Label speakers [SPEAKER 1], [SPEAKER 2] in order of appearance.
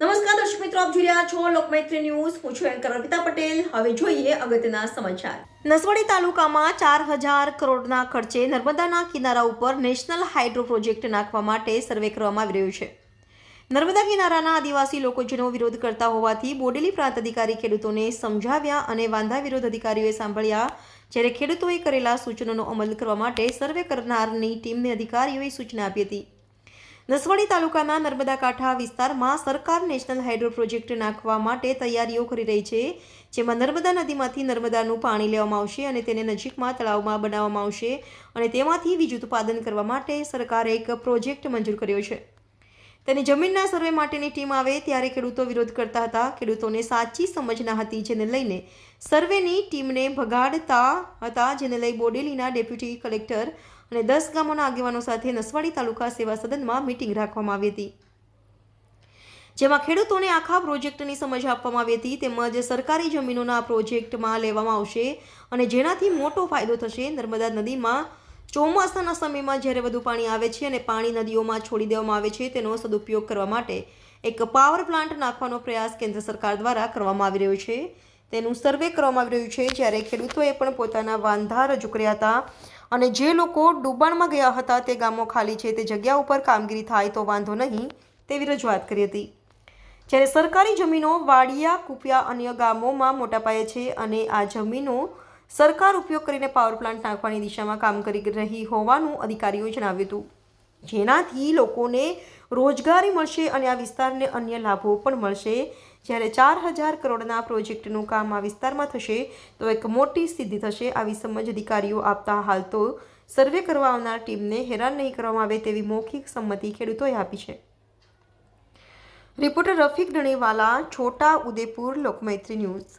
[SPEAKER 1] નમસ્કાર દર્શક મિત્રો, આપ જોઈ રહ્યા છો લોકમૈત્રી ન્યૂઝ. હું છું એન્કર અર્પિતા પટેલ. હવે જોઈએ અગત્યના સમાચાર. નસવાડી તાલુકામાં ચાર હજાર કરોડના ખર્ચે નર્મદાના કિનારા ઉપર નેશનલ હાઇડ્રો પ્રોજેક્ટ નાખવા માટે સર્વે કરવામાં આવી રહ્યો છે. નર્મદા કિનારાના આદિવાસી લોકો જેનો વિરોધ કરતા હોવાથી બોડેલી પ્રાંત અધિકારી ખેડૂતોને સમજાવ્યા અને વાંધા વિરોધ અધિકારીઓએ સાંભળ્યા. જ્યારે ખેડૂતોએ કરેલા સૂચનોનો અમલ કરવા માટે સર્વે કરનારની ટીમને અધિકારીઓએ સૂચના આપી હતી. નસવાડી તાલુકાના નર્મદા કાંઠા વિસ્તારમાં સરકાર નેશનલ હાઇડ્રો પ્રોજેક્ટ નાખવા માટે તૈયારીઓ કરી રહી છે. જેમાં નર્મદા નદીમાંથી નર્મદાનું પાણી લેવામાં આવશે અને તેને નજીકમાં તળાવમાં બનાવવામાં આવશે અને તેમાંથી વીજ ઉત્પાદન કરવા માટે સરકારે એક પ્રોજેક્ટ મંજૂર કર્યો છે. તેની જમીનના સર્વે માટેની ટીમ આવે ત્યારે ખેડૂતો વિરોધ કરતા હતા. ખેડૂતોને સાચી સમજ ના હતી, જેને લઈને સર્વેની ટીમને ભગાડતા હતા, જેને લઈ બોડેલીના ડેપ્યુટી કલેક્ટર અને દસ ગામોના આગેવાનો સાથે નસવાડી તાલુકા સેવા સદનમાં મિટિંગ રાખવામાં આવી હતી. જેમાં ખેડૂતોને આખા પ્રોજેક્ટની સમજ આપવામાં આવી હતી. તેમજ સરકારી જમીનોના પ્રોજેક્ટમાં લેવામાં આવશે અને જેનાથી મોટો ફાયદો થશે. નર્મદા નદીમાં ચોમાસાના સમયમાં જ્યારે વધુ પાણી આવે છે અને પાણી નદીઓમાં છોડી દેવામાં આવે છે, તેનો સદુપયોગ કરવા માટે એક પાવર પ્લાન્ટ નાખવાનો પ્રયાસ કેન્દ્ર સરકાર દ્વારા કરવામાં આવી રહ્યો છે. તેનું સર્વે કરવામાં આવી રહ્યું છે, જ્યારે ખેડૂતોએ પણ પોતાના વાંધા રજૂ કર્યા હતા અને જે લોકો ડૂબાણમાં ગયા હતા તે ગામો ખાલી છે, તે જગ્યા ઉપર કામગીરી થાય તો વાંધો નહીં તેવી રજૂઆત કરી હતી. જ્યારે સરકારી જમીનો વાડિયા, કુપિયા અન્ય ગામોમાં મોટા પાયે છે અને આ જમીનો સરકાર ઉપયોગ કરીને પાવર પ્લાન્ટ નાખવાની દિશામાં કામ કરી રહી હોવાનું અધિકારીઓએ જણાવ્યું હતું. જેનાથી લોકોને રોજગારી મળશે અને આ વિસ્તારને અન્ય લાભો પણ મળશે. જ્યારે ચાર હજાર કરોડના પ્રોજેક્ટનું કામ આ વિસ્તારમાં થશે, તો એક મોટી સિદ્ધિ થશે આવી સમજ અધિકારીઓ આપતા હાલ તો સર્વે કરવા આવનાર ટીમને હેરાન નહીં કરવામાં આવે તેવી મૌખિક સંમતિ ખેડૂતોએ આપી છે. Reporter Rafiq Danewala Chhota Udepur, Lokmaitri news.